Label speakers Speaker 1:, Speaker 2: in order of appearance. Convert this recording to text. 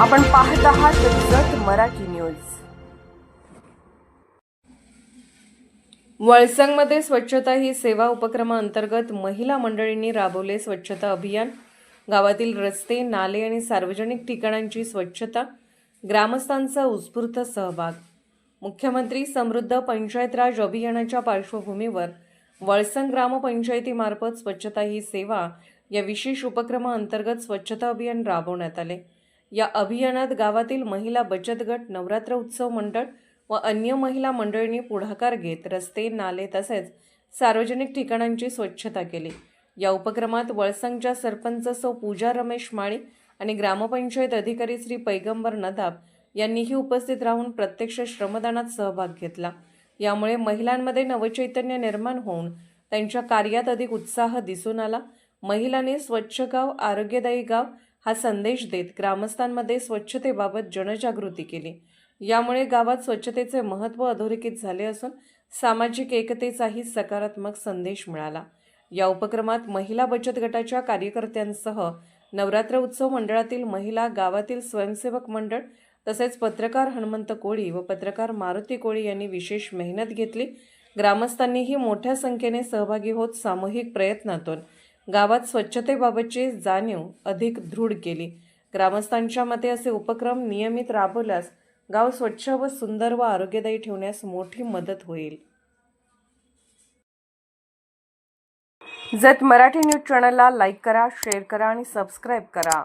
Speaker 1: आपण पाहत आहात जत मराठी न्यूज. वळसंगमध्ये स्वच्छता ही सेवा उपक्रमाअंतर्गत महिला मंडळींनी राबवले स्वच्छता अभियान. गावातील रस्ते नाले आणि सार्वजनिक ठिकाणांची स्वच्छता ग्रामस्थांचा उत्स्फूर्त सहभाग. मुख्यमंत्री समृद्ध पंचायत राज अभियानाच्या पार्श्वभूमीवर वळसंग ग्रामपंचायतीमार्फत स्वच्छता ही सेवा या विशेष उपक्रमाअंतर्गत स्वच्छता अभियान राबवण्यात आले. या अभियानात गावातील महिला बचत गट नवरात्र उत्सव मंडळ व अन्य महिला मंडळींनी पुढाकार घेत रस्ते नाले तसेच सार्वजनिक ठिकाणांची स्वच्छता केली. या उपक्रमात वळसंगच्या सरपंच सौ पूजा रमेश माळी आणि ग्रामपंचायत अधिकारी श्री पैगंबर नदाब यांनीही उपस्थित राहून प्रत्यक्ष श्रमदानात सहभाग घेतला. यामुळे महिलांमध्ये नवचैतन्य निर्माण होऊन त्यांच्या कार्यात अधिक उत्साह दिसून आला. महिलांनी स्वच्छ गाव आरोग्यदायी गाव हा संदेश देत ग्रामस्थांमध्ये स्वच्छतेबाबत जनजागृती केली. यामुळे गावात स्वच्छतेचे महत्त्व अधोरेखित झाले असून सामाजिक एकतेचाही सकारात्मक संदेश मिळाला. या उपक्रमात महिला बचत गटाच्या कार्यकर्त्यांसह नवरात्र उत्सव मंडळातील महिला गावातील स्वयंसेवक मंडळ तसेच पत्रकार हनुमंत कोळी व पत्रकार मारुती कोळी यांनी विशेष मेहनत घेतली. ग्रामस्थांनीही मोठ्या संख्येने सहभागी होत सामूहिक प्रयत्नातून गावात स्वच्छतेबाबतची जाणीव अधिक दृढ केली. ग्रामस्थांच्या मते असे उपक्रम नियमित राबवल्यास गाव स्वच्छ व सुंदर व आरोग्यदायी ठेवण्यास मोठी मदत होईल. जत मराठी न्यूज चॅनलला लाईक करा शेअर करा आणि सबस्क्राईब करा.